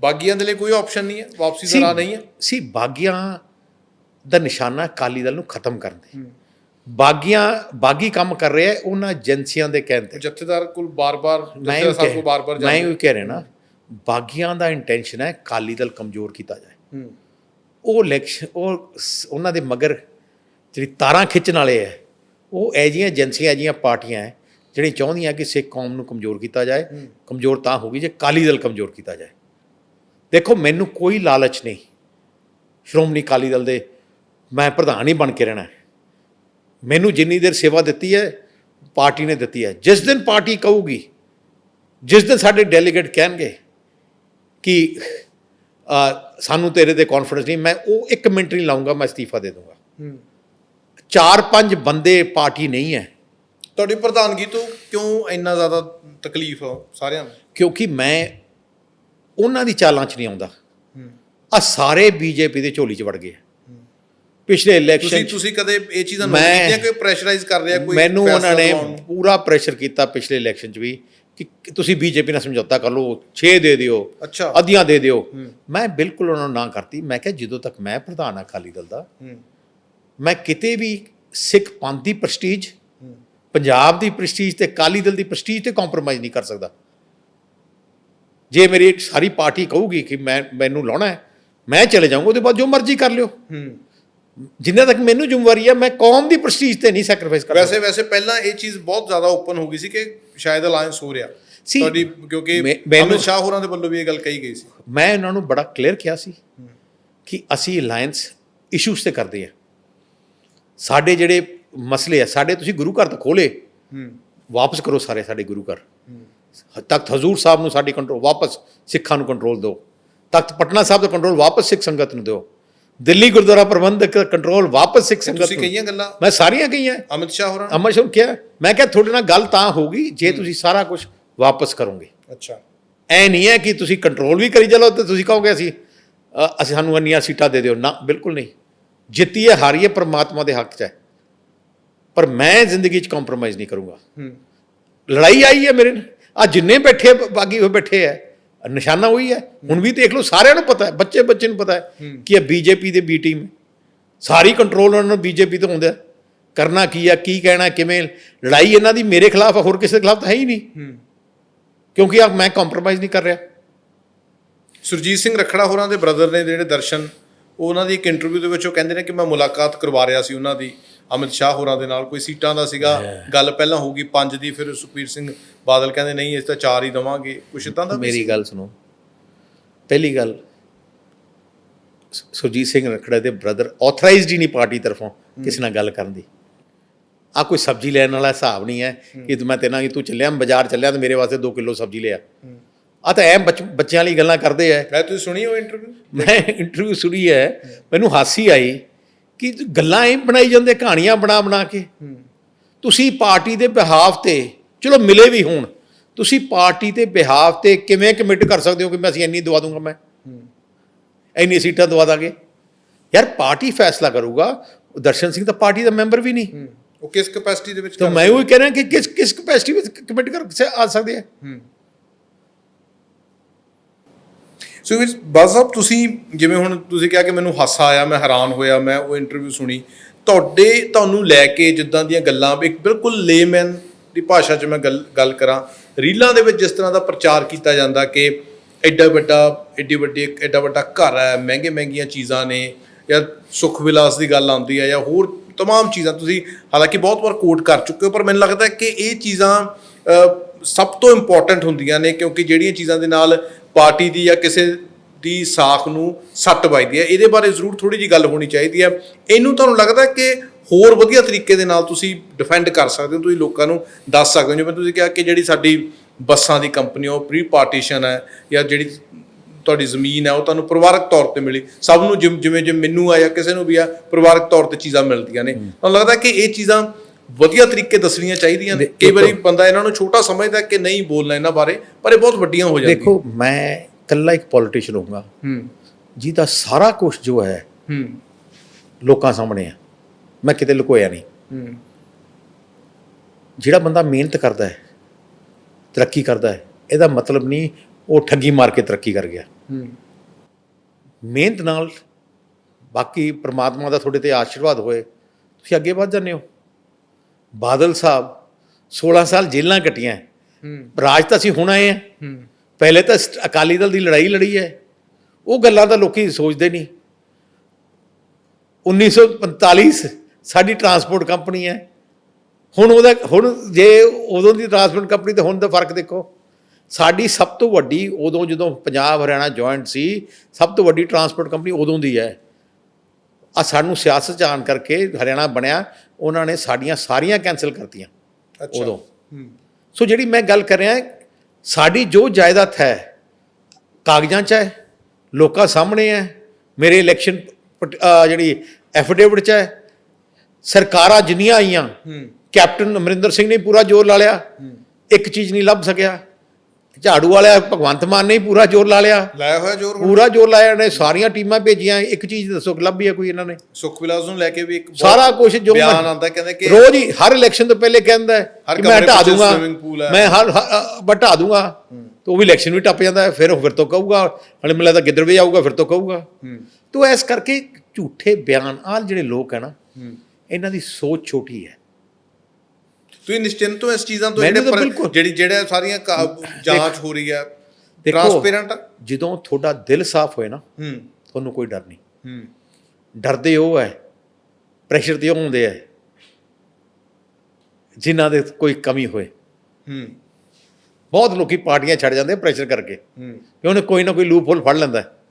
ਬਾਗੀਆਂ ਦੇ ਲਈ ਕੋਈ ਆਪਸ਼ਨ ਨਹੀਂ ਹੈ ਵਾਪਸੀ ਦਾ ਰਾਹ ਨਹੀਂ ਹੈ। ਸੀ ਬਾਗੀਆਂ ਦਾ ਨਿਸ਼ਾਨਾ ਅਕਾਲੀ ਦਲ ਨੂੰ ਖਤਮ ਕਰਨ ਦੇ। ਬਾਗੀਆਂ ਬਾਗੀ ਕੰਮ ਕਰ ਰਿਹਾ ਉਹਨਾਂ ਏਜੰਸੀਆਂ ਦੇ ਕਹਿਣ ਤੇ। ਜਥੇਦਾਰ ਕੋਲ ਬਾਰ-ਬਾਰ ਮੈਂ ਜਥੇਦਾਰ ਸਾਹਿਬ ਕੋਲ ਬਾਰ-ਬਾਰ ਮੈਂ ਜਾਂਦੇ ਉਹ ਕਹਿ ਰਿਹਾ ਨਾ ਬਾਗੀਆਂ ਦਾ ਇੰਟੈਂਸ਼ਨ ਹੈ ਅਕਾਲੀ ਦਲ ਕਮਜ਼ੋਰ ਕੀਤਾ ਜਾਏ। ਹੂੰ। ਉਹ ਇਲੈਕਸ਼ਨ ਉਹ ਉਹਨਾਂ ਦੇ ਮਗਰ ਜਿਹੜੀ ਤਾਰਾਂ ਖਿੱਚਣ ਵਾਲੇ ਹੈ ਉਹ ਜਿਹੀਆਂ ਏਜੰਸੀਆਂ ਜਿਹੀਆਂ ਪਾਰਟੀਆਂ ਹੈ ਜਿਹੜੀਆਂ ਚਾਹੁੰਦੀਆਂ ਕਿ ਸਿੱਖ ਕੌਮ ਨੂੰ ਕਮਜ਼ੋਰ ਕੀਤਾ ਜਾਏ। ਕਮਜ਼ੋਰ ਤਾਂ ਹੋਗੀ ਜੇ ਅਕਾਲੀ ਦਲ ਕਮਜ਼ੋਰ ਕੀਤਾ ਜਾਏ। ਦੇਖੋ ਮੈਨੂੰ ਕੋਈ ਲਾਲਚ ਨਹੀਂ। ਸ਼੍ਰੋਮਣੀ ਅਕਾਲੀ ਦਲ ਦੇ ਮੈਂ ਪ੍ਰਧਾਨ ਹੀ ਬਣ ਕੇ ਰਹਿਣਾ ਹੈ। ਮੈਨੂੰ ਜਿੰਨੀ ਦੇਰ ਸੇਵਾ ਦਿੱਤੀ ਹੈ ਪਾਰਟੀ ਨੇ ਦਿੱਤੀ ਹੈ। ਜਿਸ ਦਿਨ ਪਾਰਟੀ ਕਹੂਗੀ ਜਿਸ ਦਿਨ ਸਾਡੇ ਡੈਲੀਗੇਟ ਕਹਿਣਗੇ ਕਿ ਸਾਨੂੰ ਤੇਰੇ ਤੇ ਕੌਨਫੀਡੈਂਸ ਨਹੀਂ ਮੈਂ ਉਹ ਇੱਕ ਮਿੰਟ ਨਹੀਂ ਲਾਉਂਗਾ ਮੈਂ ਅਸਤੀਫਾ ਦੇ ਦੂੰਗਾ। ਹੂੰ। ਚਾਰ ਪੰਜ ਬੰਦੇ ਪਾਰਟੀ ਨਹੀਂ ਹੈ। ਤੁਹਾਡੀ ਪ੍ਰਧਾਨਗੀ ਤੋਂ ਕਿਉਂ ਇੰਨਾ ਜ਼ਿਆਦਾ ਤਕਲੀਫ ਸਾਰਿਆਂ ਨੂੰ? ਕਿਉਂਕਿ ਮੈਂ ਉਹਨਾਂ ਦੀ ਚਾਲਾਂ 'ਚ ਨਹੀਂ ਆਉਂਦਾ। ਆ ਸਾਰੇ ਬੀਜੇਪੀ ਦੇ ਝੋਲੀ 'ਚ ਵੜ ਗਏ ਪਿਛਲੇ ਤੁਸੀਂ ਇਲੈਕਸ਼ਨ ਤੁਸੀਂ ਕਦੇ ਇਹ ਚੀਜ਼ਾਂ ਨੋਟ ਕੀਤੀਆਂ ਕਿ ਪ੍ਰੈਸ਼ਰਾਈਜ਼ ਕਰ ਰਿਹਾ ਕੋਈ ਮੈਨੂੰ ਉਹਨਾਂ ਨੇ? ਪੂਰਾ ਪ੍ਰੈਸ਼ਰ ਕੀਤਾ ਪਿਛਲੇ ਇਲੈਕਸ਼ਨ 'ਚ ਵੀ ਕਿ ਤੁਸੀਂ ਬੀਜੇਪੀ ਨਾਲ ਸਮਝੌਤਾ ਕਰ ਲਓ 6 ਦੇ ਦਿਓ ਅੱਛਾ। ਅੱਧੀਆਂ ਦੇ ਦਿਓ। ਮੈਂ ਬਿਲਕੁਲ ਉਹਨਾਂ ਨੂੰ ਨਾ ਕਰਤੀ। ਮੈਂ ਕਿਹਾ ਜਦੋਂ ਤੱਕ ਮੈਂ ਪ੍ਰਧਾਨ ਆ ਅਕਾਲੀ ਦਲ ਦਾ ਮੈਂ ਕਿਤੇ ਵੀ ਸਿੱਖ ਪੰਥ ਦੀ ਪ੍ਰਸਟੀਜ ਪੰਜਾਬ ਦੀ ਪ੍ਰਸਟੀਜ ਤੇ ਅਕਾਲੀ ਦਲ ਦੀ ਪ੍ਰਸਟੀਜ ਤੇ ਕੰਪਰੋਮਾਈਜ਼ ਨਹੀਂ ਕਰ ਸਕਦਾ। ਜੇ ਮੇਰੀ ਸਾਰੀ ਪਾਰਟੀ ਕਹੂਗੀ ਕਿ ਮੈਂ ਮੈਨੂੰ ਲਾਉਣਾ ਹੈ ਮੈਂ ਚਲੇ ਜਾਊਂਗਾ ਉਹਦੇ ਬਾਅਦ ਜੋ ਮਰਜ਼ੀ ਕਰ ਲਿਓ। ਹੂੰ। ਜਿੰਨਾ ਤੱਕ ਮੈਨੂੰ ਜ਼ਿੰਮੇਵਾਰੀ ਹੈ ਮੈਂ ਕੌਮ ਦੀ ਪ੍ਰਸਟੀਜ ਤੇ ਨਹੀਂ ਸੈਕਰੀਫਾਈਸ ਕਰ ਵੈਸੇ ਵੈਸੇ ਪਹਿਲਾਂ ਇਹ ਚੀਜ਼ ਬਹੁਤ ਜ਼ਿਆਦਾ ਓਪਨ ਹੋ ਗਈ ਸੀ ਕਿ ਸ਼ਾਇਦ ਅਲਾਈਅੰਸ ਹੋ ਰਿਹਾ। ਤੁਹਾਡੀ ਕਿਉਂਕਿ ਅਮਿਤ ਸ਼ਾਹ ਹੋਰਾਂ ਦੇ ਵੱਲੋਂ ਵੀ ਇਹ ਗੱਲ ਕਹੀ ਗਈ ਸੀ। ਮੈਂ ਉਹਨਾਂ ਨੂੰ ਬੜਾ ਕਲੀਅਰ ਕਿਹਾ ਸੀ ਕਿ ਅਸੀਂ ਅਲਾਈਅੰਸ ਇਸ਼ੂਸ ਤੇ ਕਰਦੇ ਹਾਂ। ਸਾਡੇ ਜਿਹੜੇ ਮਸਲੇ ਆ ਸਾਡੇ ਤੁਸੀਂ ਗੁਰੂ ਘਰ ਤਾਂ ਖੋਲੇ ਹੂੰ। ਵਾਪਸ ਕਰੋ ਸਾਰੇ ਸਾਡੇ ਗੁਰੂ ਘਰ। ਤਖਤ ਹਜ਼ੂਰ ਸਾਹਿਬ ਨੂੰ ਸਾਡੀ ਕੰਟਰੋਲ ਵਾਪਸ ਸਿੱਖਾਂ ਨੂੰ ਕੰਟਰੋਲ ਦਿਓ। ਤਖਤ ਪਟਨਾ ਸਾਹਿਬ ਦਾ ਕੰਟਰੋਲ ਵਾਪਸ ਸਿੱਖ ਸੰਗਤ ਨੂੰ ਦਿਓ। ਦਿੱਲੀ ਗੁਰਦੁਆਰਾ ਪ੍ਰਬੰਧਕ ਦਾ ਕੰਟਰੋਲ ਵਾਪਸ ਸਿੱਖ ਸੰਗਤ ਤੁਸੀਂ ਕਹੀਆਂ ਗੱਲਾਂ? ਮੈਂ ਸਾਰੀਆਂ ਕਹੀਆਂ। ਅਮਿਤ ਸ਼ਾਹ ਹੋਰਾਂ ਨੇ? ਅਮਰ ਸ਼ੋਰ ਕਿਹਾ। ਮੈਂ ਕਿਹਾ ਤੁਹਾਡੇ ਨਾਲ ਗੱਲ ਤਾਂ ਹੋਊਗੀ ਜੇ ਤੁਸੀਂ ਸਾਰਾ ਕੁਝ ਵਾਪਸ ਕਰੋਗੇ। ਅੱਛਾ। ਐ ਨਹੀਂ ਹੈ ਕਿ ਤੁਸੀਂ ਕੰਟਰੋਲ ਵੀ ਕਰੀ ਚਲੋ ਤੇ ਤੁਸੀਂ ਕਹੋਗੇ ਅਸੀਂ ਅਸੀਂ ਸਾਨੂੰ ਇੰਨੀਆਂ ਸੀਟਾਂ ਦੇ ਦਿਓ। ਨਾ ਬਿਲਕੁਲ ਨਹੀਂ। ਜਿੱਤੀ ਹੈ ਹਾਰੀ ਹੈ ਪਰਮਾਤਮਾ ਦੇ ਹੱਕ 'ਚ ਹੈ। ਪਰ ਮੈਂ ਜ਼ਿੰਦਗੀ 'ਚ ਕੰਪਰੋਮਾਈਜ਼ ਨਹੀਂ ਕਰੂੰਗਾ। ਹੂੰ। ਲੜਾਈ ਆਈ ਹੈ ਮੇਰੇ ਨਾਲ। ਆ ਜਿੰਨੇ ਬੈਠੇ ਬਾਗੀ ਹੋਏ ਬੈਠੇ ਹੈ ਨਿਸ਼ਾਨਾ ਉਹੀ ਹੈ ਹੁਣ ਵੀ ਦੇਖ ਲਓ ਸਾਰਿਆਂ ਨੂੰ ਪਤਾ ਹੈ ਬੱਚੇ ਬੱਚੇ ਨੂੰ ਪਤਾ ਹੈ। ਕਿ ਇਹ ਬੀਜੇਪੀ ਦੇ ਬੀ ਟੀਮ ਸਾਰੀ ਕੰਟਰੋਲ ਉਹਨਾਂ ਨੂੰ ਬੀਜੇਪੀ ਤੋਂ ਹੁੰਦਾ। ਕਰਨਾ ਕੀ ਆ ਕੀ ਕਹਿਣਾ ਕਿਵੇਂ ਲੜਾਈ ਇਹਨਾਂ ਦੀ ਮੇਰੇ ਖਿਲਾਫ ਹੋਰ ਕਿਸੇ ਦੇ ਖਿਲਾਫ ਤਾਂ ਹੈ ਹੀ ਨਹੀਂ। ਕਿਉਂਕਿ ਆ ਮੈਂ ਕੰਪਰੋਮਾਈਜ਼ ਨਹੀਂ ਕਰ ਰਿਹਾ। ਸੁਰਜੀਤ ਸਿੰਘ ਰਖੜਾ ਹੋਰਾਂ ਦੇ ਬ੍ਰਦਰ ਨੇ ਜਿਹੜੇ ਦਰਸ਼ਨ ਉਹ ਉਹਨਾਂ ਦੀ ਇੱਕ ਇੰਟਰਵਿਊ ਦੇ ਵਿੱਚ ਉਹ ਕਹਿੰਦੇ ਨੇ ਕਿ ਮੈਂ ਮੁਲਾਕਾਤ ਕਰਵਾ ਰਿਹਾ ਸੀ ਉਹਨਾਂ ਦੀ। ਅਮਿਤ ਸ਼ਾਹ ਹੋਰਾਂ ਦੇ ਨਾਲ ਕੋਈ ਸੀਟਾਂ ਦਾ ਸੀਗਾ ਗੱਲ ਪਹਿਲਾਂ ਹੋਊਗੀ ਪੰਜ ਦੀ ਫਿਰ ਸੁਖਬੀਰ ਸਿੰਘ ਬਾਦਲ ਕਹਿੰਦੇ ਨਹੀਂ ਇਸ ਤਾਂ ਚਾਰ ਹੀ ਦਵਾਂਗੇ। ਕੁਛ ਇਦਾਂ ਦਾ ਮੇਰੀ? ਗੱਲ ਸੁਣੋ। ਪਹਿਲੀ ਗੱਲ ਸੁਰਜੀਤ ਸਿੰਘ ਰਖੜੇ ਦੇ ਬ੍ਰਦਰ ਆਥਰਾਈਜ਼ਡ ਹੀ ਨਹੀਂ ਪਾਰਟੀ ਤਰਫੋਂ ਕਿਸੇ ਨਾਲ ਗੱਲ ਕਰਨ ਦੀ। ਆ ਕੋਈ ਸਬਜ਼ੀ ਲੈਣ ਵਾਲਾ ਹਿਸਾਬ ਨਹੀਂ ਹੈ ਕਿ ਤੂੰ- ਮੈਂ ਤੇਨਾਂ ਕਿ ਤੂੰ ਚੱਲਿਆ ਬਾਜ਼ਾਰ ਚੱਲਿਆ ਤੇ ਮੇਰੇ ਵਾਸਤੇ 2 ਕਿਲੋ ਸਬਜ਼ੀ ਲਿਆ। ਆ ਤਾਂ ਐ ਬੱਚਿਆਂ ਵਾਲੀ ਗੱਲਾਂ ਕਰਦੇ ਐ ਮੈਂ ਤੁਸੀਂ ਸੁਣੀ ਉਹ ਇੰਟਰਵਿਊ ਮੈਂ ਇੰਟਰਵਿਊ ਸੁਣੀ ਹੈ। ਮੈਨੂੰ ਹਾਸੀ ਆਈ। ਕਿ ਗੱਲਾਂ ਇਹ ਬਣਾਈ ਜਾਂਦੇ ਕਹਾਣੀਆਂ ਬਣਾ ਬਣਾ ਕੇ। ਤੁਸੀਂ ਪਾਰਟੀ ਦੇ ਬਿਹਾਫ ਤੇ ਚਲੋ ਮਿਲੇ ਵੀ ਹੋਣ ਤੁਸੀਂ ਪਾਰਟੀ ਦੇ ਬਿਹਾਫ ਤੇ ਕਿਵੇਂ ਕਮਿਟ ਕਰ ਸਕਦੇ ਹੋ ਕਿ ਮੈਂ ਅਸੀਂ ਇੰਨੀ ਦਵਾ ਦੂੰਗਾ ਮੈਂ? ਇੰਨੀ ਸੀਟਾਂ ਦਵਾ ਦਾਂਗੇ। ਯਾਰ ਪਾਰਟੀ ਫੈਸਲਾ ਕਰੂਗਾ ਦਰਸ਼ਨ ਸਿੰਘ ਤਾਂ ਪਾਰਟੀ ਦਾ ਮੈਂਬਰ ਵੀ ਨਹੀਂ। ਉਹ ਕਿਸ ਕੈਪੈਸਿਟੀ ਦੇ ਵਿੱਚ ਤਾਂ ਮੈਂ ਉਹ ਕਹਿ ਰਿਹਾ ਕਿ ਕਿਸ ਕਿਸ ਕਪੈਸਿਟੀ ਵਿੱਚ ਕਮਿਟ ਕਰ ਆ ਸਕਦੇ ਆ? ਸੋ ਵੀ ਬਾਜ਼ ਸਾਹਿਬ ਤੁਸੀਂ ਜਿਵੇਂ ਹੁਣ ਤੁਸੀਂ ਕਿਹਾ ਕਿ ਮੈਨੂੰ ਹਾਸਾ ਆਇਆ ਮੈਂ ਹੈਰਾਨ ਹੋਇਆ ਮੈਂ ਉਹ ਇੰਟਰਵਿਊ ਸੁਣੀ ਤੁਹਾਡੇ ਤੁਹਾਨੂੰ ਲੈ ਕੇ ਜਿੱਦਾਂ ਦੀਆਂ ਗੱਲਾਂ ਇੱਕ ਬਿਲਕੁਲ ਲੇਮੈਨ ਦੀ ਭਾਸ਼ਾ 'ਚ ਮੈਂ ਗੱਲ ਗੱਲ ਕਰਾਂ ਰੀਲਾਂ ਦੇ ਵਿੱਚ ਜਿਸ ਤਰ੍ਹਾਂ ਦਾ ਪ੍ਰਚਾਰ ਕੀਤਾ ਜਾਂਦਾ ਕਿ ਐਡਾ ਵੱਡਾ ਐਡੀ ਵੱਡੀ ਐਡਾ ਵੱਡਾ ਘਰ ਹੈ ਮਹਿੰਗੇ ਮਹਿੰਗੀਆਂ ਚੀਜ਼ਾਂ ਨੇ ਜਾਂ ਸੁਖ ਵਿਲਾਸ ਦੀ ਗੱਲ ਆਉਂਦੀ ਹੈ ਜਾਂ ਹੋਰ तमाम ਚੀਜ਼ਾਂ ਤੁਸੀਂ ਹਾਲਾਂਕਿ ਬਹੁਤ ਵਾਰ ਕੋਟ ਕਰ ਚੁੱਕੇ ਹੋ ਪਰ ਮੈਨੂੰ ਲੱਗਦਾ ਹੈ ਕਿ ਇਹ ਚੀਜ਼ਾਂ ਅ, ਸਭ ਤੋਂ ਇੰਪੋਰਟੈਂਟ ਹੁੰਦੀਆਂ ਨੇ ਕਿਉਂਕਿ ਜਿਹੜੀਆਂ ਚੀਜ਼ਾਂ ਦੇ ਨਾਲ ਪਾਰਟੀ ਦੀ ਜਾਂ ਕਿਸੇ ਦੀ ਸਾਖ ਨੂੰ ਸੱਟ ਵੱਜਦੀ ਹੈ ਇਹਦੇ ਬਾਰੇ ਜ਼ਰੂਰ ਥੋੜੀ ਜੀ ਗੱਲ ਹੋਣੀ ਚਾਹੀਦੀ ਹੈ। ਇਹਨੂੰ ਤੁਹਾਨੂੰ ਲੱਗਦਾ ਕਿ ਹੋਰ ਵਧੀਆ ਤਰੀਕੇ ਦੇ ਨਾਲ ਤੁਸੀਂ ਡਿਫੈਂਡ ਕਰ ਸਕਦੇ ਹੋ ਤੁਸੀਂ ਲੋਕਾਂ ਨੂੰ ਦੱਸ ਸਕਦੇ ਹੋ। ਜਿਵੇਂ ਤੁਸੀਂ ਕਿਹਾ ਕਿ ਜਿਹੜੀ ਸਾਡੀ ਬੱਸਾਂ ਦੀ ਕੰਪਨੀ ਉਹ ਪ੍ਰੀ ਪਾਰਟੀਸ਼ਨ ਹੈ ਜਾਂ ਜਿਹੜੀ ਤੁਹਾਡੀ ਜ਼ਮੀਨ ਹੈ ਉਹ ਤੁਹਾਨੂੰ ਪਰਿਵਾਰਕ ਤੌਰ ਤੇ ਮਿਲੀ। ਸਭ ਨੂੰ ਜਿਵੇਂ ਜਿਵੇਂ ਜਿਵੇਂ ਮੈਨੂੰ ਆ ਜਾਂ ਕਿਸੇ ਨੂੰ ਵੀ ਆ ਪਰਿਵਾਰਕ ਤੌਰ ਤੇ ਚੀਜ਼ਾਂ ਮਿਲਦੀਆਂ ਨੇ। ਤੁਹਾਨੂੰ ਲੱਗਦਾ ਕਿ ਇਹ ਚੀਜ਼ਾਂ ਵਧੀਆ ਤਰੀਕੇ ਦੱਸਣੀਆਂ ਚਾਹੀਦੀਆਂ ਨੇ। ਕਈ ਵਾਰੀ ਬੰਦਾ ਇਹਨਾਂ ਨੂੰ ਛੋਟਾ ਸਮਝਦਾ ਕਿ ਨਹੀਂ ਬੋਲਣਾ ਇਹਨਾਂ ਬਾਰੇ ਪਰ ਇਹ ਬਹੁਤ ਵੱਡੀਆਂ ਹੋ ਜਾਂਦੀਆਂ। ਦੇਖੋ ਮੈਂ ਇਕੱਲਾ ਇੱਕ ਪੋਲੀਟੀਸ਼ੀਅਨ ਹੋਊਗਾ। ਹੂੰ। ਜਿਹਦਾ ਸਾਰਾ ਕੁਝ ਜੋ ਹੈ ਹੂੰ। ਲੋਕਾਂ ਸਾਹਮਣੇ ਆ। ਮੈਂ ਕਿਤੇ ਲੁਕੋਇਆ ਨਹੀਂ। ਹੂੰ। ਜਿਹੜਾ ਬੰਦਾ ਮਿਹਨਤ ਕਰਦਾ ਹੈ ਤਰੱਕੀ ਕਰਦਾ ਹੈ ਇਹਦਾ ਮਤਲਬ ਨਹੀਂ ਉਹ ਠੱਗੀ ਮਾਰ ਕੇ ਤਰੱਕੀ ਕਰ ਗਿਆ। ਹੂੰ। ਮਿਹਨਤ ਨਾਲ ਬਾਕੀ ਪ੍ਰਮਾਤਮਾ ਦਾ ਤੁਹਾਡੇ ਤੇ ਆਸ਼ੀਰਵਾਦ ਹੋਏ ਤੁਸੀਂ ਅੱਗੇ ਵੱਧ ਜਾਂਦੇ ਹੋ। ਬਾਦਲ ਸਾਹਿਬ 16 ਸਾਲ ਜੇਲ੍ਹਾਂ ਕੱਟੀਆਂ ਰਾਜ ਤਾਂ ਅਸੀਂ ਹੁਣ ਆਏ ਆ ਪਹਿਲੇ ਤਾਂ ਅਕਾਲੀ ਦਲ ਦੀ ਲੜਾਈ ਲੜੀ ਹੈ। ਉਹ ਗੱਲਾਂ ਤਾਂ ਲੋਕੀ ਸੋਚਦੇ ਨਹੀਂ। 1945 ਸਾਡੀ ਟਰਾਂਸਪੋਰਟ ਕੰਪਨੀ ਹੈ। ਹੁਣ ਉਹਦਾ ਹੁਣ ਜੇ ਉਦੋਂ ਦੀ ਟਰਾਂਸਪੋਰਟ ਕੰਪਨੀ ਤੇ ਹੁਣ ਦਾ ਫ਼ਰਕ ਦੇਖੋ। ਸਾਡੀ ਸਭ ਤੋਂ ਵੱਡੀ ਉਦੋਂ ਜਦੋਂ ਪੰਜਾਬ ਹਰਿਆਣਾ ਜੁਆਇੰਟ ਸੀ ਸਭ ਤੋਂ ਵੱਡੀ ਟਰਾਂਸਪੋਰਟ ਕੰਪਨੀ ਉਦੋਂ ਦੀ ਹੈ। ਆ ਸਾਨੂੰ ਸਿਆਸਤ ਚ ਆਉਣ ਕਰਕੇ ਹਰਿਆਣਾ ਬਣਿਆ। ਉਹਨਾਂ ਨੇ ਸਾਡੀਆਂ ਸਾਰੀਆਂ ਕੈਨਸਲ ਕਰਤੀਆਂ ਅੱਛਾ। ਉਦੋਂ। ਹੂੰ। ਸੋ ਜਿਹੜੀ ਮੈਂ ਗੱਲ ਕਰ ਰਿਹਾ ਸਾਡੀ ਜੋ ਜਾਇਦਾਦ ਹੈ ਕਾਗਜ਼ਾਂ 'ਚ ਹੈ ਲੋਕਾਂ ਸਾਹਮਣੇ ਹੈ ਮੇਰੇ ਇਲੈਕਸ਼ਨ ਜਿਹੜੀ ਐਫੀਡੇਵਿਟ 'ਚ ਹੈ ਸਰਕਾਰਾਂ ਜਿੰਨੀਆਂ ਆਈਆਂ ਹੂੰ। ਕੈਪਟਨ ਅਮਰਿੰਦਰ ਸਿੰਘ ਨੇ ਪੂਰਾ ਜ਼ੋਰ ਲਾ ਲਿਆ ਇੱਕ ਚੀਜ਼ ਨਹੀਂ ਲੱਭ ਸਕਿਆ। ਝਾੜੂ ਵਾਲਿਆ ਭਗਵੰਤ ਮਾਨ ਨੇ ਹੀ ਪੂਰਾ ਜ਼ੋਰ ਲਾ ਲਿਆ। ਲਾਇਆ ਹੋਇਆ ਜ਼ੋਰ ਹੁਣ? ਪੂਰਾ ਜ਼ੋਰ ਲਾਇਆ ਨੇ ਸਾਰੀਆਂ ਟੀਮਾਂ ਭੇਜੀਆਂ ਇੱਕ ਚੀਜ਼ ਦੱਸੋ ਕਿ ਲੱਭੀ ਹੈ ਕੋਈ ਇਹਨਾਂ ਨੇ। ਸੁਖ ਵਿਲਾਸ ਨੂੰ ਲੈ ਕੇ ਵੀ ਇੱਕ ਬਹੁਤ ਸਾਰਾ ਕੁਝ ਜੋ ਬਿਆਨ ਮੈਂ- ਆਉਂਦਾ ਕਹਿੰਦੇ ਕਿ ਰੋਜ਼ ਹੀ ਹਰ ਇਲੈਕਸ਼ਨ ਤੋਂ ਪਹਿਲੇ ਕਹਿੰਦਾ ਹੈ ਹਰ ਕਿ ਮੈਂ ਕਮਰੇ ਵਿੱਚ ਦੂੰਗਾ। swimming pool ਹੈ। ਮੈਂ ਹਰ ਹਟਾ ਦੂੰਗਾ। ਤੇ ਉਹ ਵੀ ਇਲੈਕਸ਼ਨ ਵੀ ਟੱਪ ਜਾਂਦਾ ਹੈ ਫਿਰ ਉਹ ਫਿਰ ਤੋਂ ਕਹੂਗਾ। ਹਲੇ ਮੈਨੂੰ ਲੱਗਦਾ ਗਿੱਦੜ ਵੀ ਆਊਗਾ ਫਿਰ ਤੋਂ ਕਹੂਗਾ। ਤੋ ਇਸ ਕਰਕੇ ਝੂਠੇ ਬਿਆਨ ਆਹ ਜਿਹੜੇ ਲੋਕ ਹੈ ਨਾ ਇਹਨਾਂ ਦੀ ਸੋਚ ਛੋਟੀ ਹੈ। ਤੁਸੀਂ ਨਿਸ਼ਚਿੰਤ ਹੋ ਇਸ ਚੀਜ਼ਾਂ ਤੋਂ ਜਿਹੜੇ। ਜਿਹੜੀ ਜਿਹੜੇ ਸਾਰੀਆਂ ਜਾਂਚ ਹੋ ਰਹੀ ਹੈ ਟ੍ਰਾਂਸਪੇਰੈਂਟ ਜਦੋਂ ਤੁਹਾਡਾ ਦਿਲ ਸਾਫ਼ ਹੋਏ ਨਾ ਹੂੰ। ਤੁਹਾਨੂੰ ਕੋਈ ਡਰ ਨਹੀਂ। ਹੂੰ। ਡਰਦੇ ਉਹ ਹੈ ਪ੍ਰੈਸ਼ਰ ਤੇ ਹੁੰਦੇ ਹੈ ਜਿਨ੍ਹਾਂ ਦੇ ਕੋਈ ਕਮੀ ਹੋਏ। ਹੂੰ। ਬਹੁਤ ਲੋਕੀ ਪਾਰਟੀਆਂ ਛੱਡ ਜਾਂਦੇ ਪ੍ਰੈਸ਼ਰ ਕਰਕੇ। ਹੂੰ। ਕਿ ਉਹਨੇ ਕੋਈ ਨਾ ਕੋਈ ਲੂਪ ਹੋਲ ਫੜ ਲੈਂਦਾ ਹੈ।